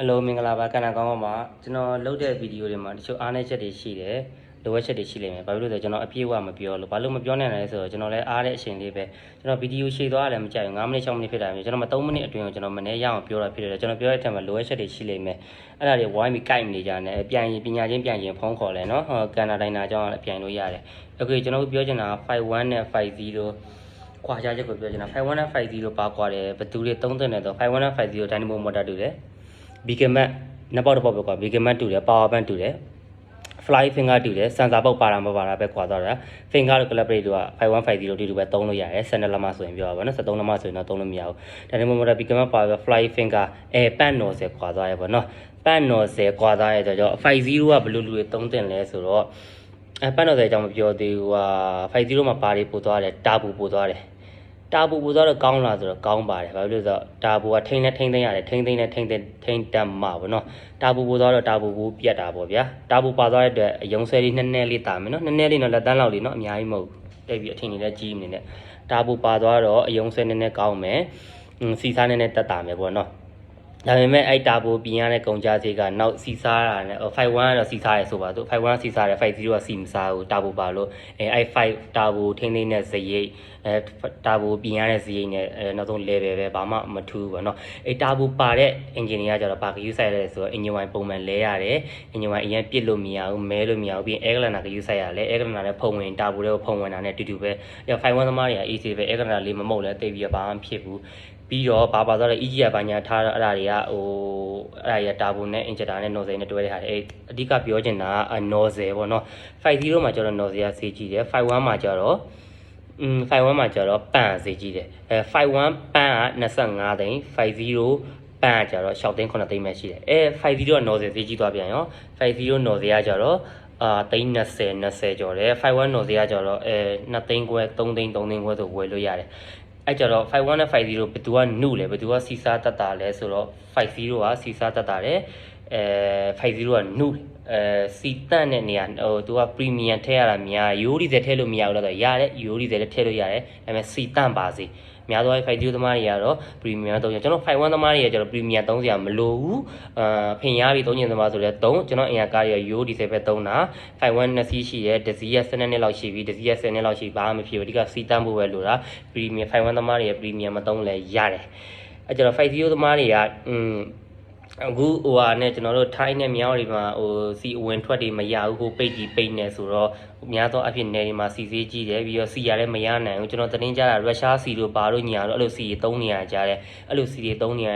အလိုမင်္ဂလာပါကဏ္ဍကောင်းပါမှာကျွန်တော်လုပ်တဲ့ဗီဒီယိုတွေမှာတချို့အားနည်းချက်တွေရှိတယ်လိုအပ်ချက်တွေရှိလိမ့်မယ်ဘာဖြစ်လို့လဲဆိုတော့ကျွန်တော်အပြည့်အဝမပြောလို့ဘာလို့မပြောနိုင်လဲဆိုတော့ကျွန်တော်လည်းအားတဲ့အချိန်လေးပဲကျွန်တော်ဗီဒီယိုရှည်သွားတယ်မကြိုက်ဘူး9မိနစ်6မိနစ်ဖြစ်တာမျိုးကျွန်တော်မ3မိနစ်အတွင်းကိုကျွန်တော်မနေ့ရအောင်ပြောတာဖြစ်တယ်ကျွန်တော်ပြောတဲ့အထက်မှာလိုအပ်ချက်တွေရှိလိမ့်မယ်အဲ့ဒါတွေဝိုင်းပြီးကိုက်နေကြတယ်ပြန်ရင်ပညာချင်းပြန်ရင်ဖုန်းခေါ်လဲနော်ဟောကန်နာတိုင်းနာကြောင်းလည်းပြန်လို့ရတယ်โอเคကျွန်တော်တို့ပြောချင်တာ51နဲ့50ခွာခြားချက်ကိုပြောချင်တာ51နဲ့50ပါကွာတယ်ဘယ်သူတွေသုံးသင့်တယ်ဆို51နဲ့50 Dynamo motor တူတယ် beacon mat နှစ်ပေါက်တစ်ပေါက်ပဲကွာ beacon mat တူတယ် power bank တူတယ် fly finger တူတယ် sensor ပေါက်ပါတာမပါတာပဲကွာတော့တာ finger တို့ calibration တို့က5150တူတူပဲသုံးလို့ရတယ်12လက်မဆိုရင်ပြောပါဗောနော်13လက်မဆိုရင်တော့သုံးလို့မရဘူးဒါပေမဲ့ motor beacon mat ပါပဲ fly finger အဲပန့်နော်စေကွာသွားရပါနော်ပန့်နော်စေကွာသွားရတဲ့ကြောင့်50ကဘယ်လိုလူတွေသုံးတင်လဲဆိုတော့အဲပန့်နော်စေအကြောင်းမပြောသေးဘူးဟာ50မှာဘာတွေပို့သွားတယ်တာပူပို့သွားတယ် တာဘူပူတော့ကောင်းလားဆိုတော့ကောင်းပါတယ်ဘာဖြစ်လို့လဲဆိုတော့တာဘူကထိန်းနဲ့ထိန်းသိမ်းရတယ်ထိန်းသိမ်းနဲ့ထိန်းသိမ်းထိန်းတတ်မှာပေါ့နော်တာဘူပူတော့တာဘူပူပြတ်တာပေါ့ဗျာတာဘူပါသွားတဲ့အတွက်အယုံဆွဲလေးနည်းနည်းလေးတာမယ်နော်နည်းနည်းလေးတော့လက်တန်းလောက်လေးနော်အများကြီးမဟုတ်ဘူးတိတ်ပြီးအထင်ကြီးလည်းကြီးမနေနဲ့တာဘူပါသွားတော့အယုံဆွဲနည်းနည်းကောင်းမယ်စီစားနည်းနည်းတက်တာမယ်ပေါ့နော် ဒါပေမဲ့အဲ့တာဘူပြင်ရတဲ့ကုန်ကြစေးကနောက်စီစားတာနဲ့51ကတော့စီစားရဲဆိုပါသူ51စီစားတယ်50ကစီမစားဘူးတာဘူပါလို့အဲအဲ့5တာဘူထိန်းသိမ်းတဲ့ဇရိတ်အဲတာဘူပြင်ရတဲ့ဇရိတ်နဲ့အဲနောက်ဆုံး level ပဲဘာမှမထူးဘူးပေါ့နော်အဲတာဘူပါတဲ့ engineer ကကျတော့ဘာကယူဆိုင်လဲဆိုတော့ engine wine ပုံမှန်လဲရတယ် engine wine အရင်ပြစ်လို့မရဘူးမဲလို့မရဘူးပြီးရင် air cleaner ကယူဆိုင်ရတယ် air cleaner လည်းဖုံဝင်တာဘူတွေကိုဖုံဝင်တာနဲ့တူတူပဲအဲ51သမားတွေက easy ပဲ air cleaner လေးမမုတ်လဲတိတ်ပြီးတော့ဘာမှမဖြစ်ဘူး ပြီးတော့ဘာပါသွားလဲ EG ကဘာညာထားတော့အဲ့ဒါတွေကဟိုအဲ့ဒါတွေကတာဘူနဲ့ injector နဲ့ nozzle နဲ့တွဲတဲ့ဟာတွေအဲ့အဓိကပြောချင်တာက nozzle ပေါ့နော်50မှာကျတော့ nozzle ကစေးကြည့်တယ်51မှာကျတော့อืม51မှာကျတော့ပန့်စေးကြည့်တယ်အဲ51ပန့်က25သိန်း50ပန့်ကကျတော့6သိန်း9သိန်းပဲရှိတယ်အဲ50က nozzle စေးကြည့်သွားပြန်ရော50 nozzle ကကျတော့အာသိန်း20 20ကျော်တယ်51 nozzle ကကျတော့အဲ2သိန်းခွဲ3သိန်း3သိန်းခွဲဆိုဝယ်လို့ရတယ် အဲ့ကြတော့51နဲ့50ဘယ်သူကနုလဲဘယ်သူကစီစားတတ်တာလဲဆိုတော့50ကစီစားတတ်တာတယ် အဲ50ကနုအဲစီတန့်တဲ့နေရာဟိုသူကပရီမီယံထည့်ရတာများရိုးဒီစဲထည့်လို့မရဘူးလားဆိုရတယ်ရိုးဒီစဲလည်းထည့်လို့ရတယ်ဒါပေမဲ့စီတန့်ပါစေများသောအားဖြင့် 50သမားတွေကတော့ပရီမီယံသုံးရကျွန်တော်51သမားတွေကကျတော့ပရီမီယံသုံးစရာမလိုဘူးအာဖင်ရပြီးသုံးညင်သမားဆိုတော့3ကျွန်တော်အင်ယာကားတွေကရိုးဒီစဲပဲသုံးတာ51နှစ်စီးရှိတယ်ဒစီက12နှစ်လောက်ရှိပြီဒစီက10နှစ်လောက်ရှိဘာမှမဖြစ်ဘူးအဓိကစီတန့်ဖို့ပဲလိုတာပရီမီယံ51သမားတွေရဲ့ပရီမီယံမသုံးလဲရတယ်အဲကျတော့50သမားတွေကอืม အခုဟိုဟာနဲ့ကျွန်တော်တို့ထိုင်းနဲ့မြောင်းတွေမှာဟိုစီအဝင်ထွက်တွေမရဘူးဟိုပိတ်ကြီးပိတ်နေဆိုတော့များသောအဖြစ်နယ်တွေမှာစီစေးကြည့်တယ်ပြီးတော့စီရလည်းမရနိုင်ဘူးကျွန်တော်သတင်းကြတာရုရှားစီတို့ဘာတို့ညာတို့အဲ့လိုစီတွေသုံးနေရကြတယ်အဲ့လိုစီတွေသုံးနေရ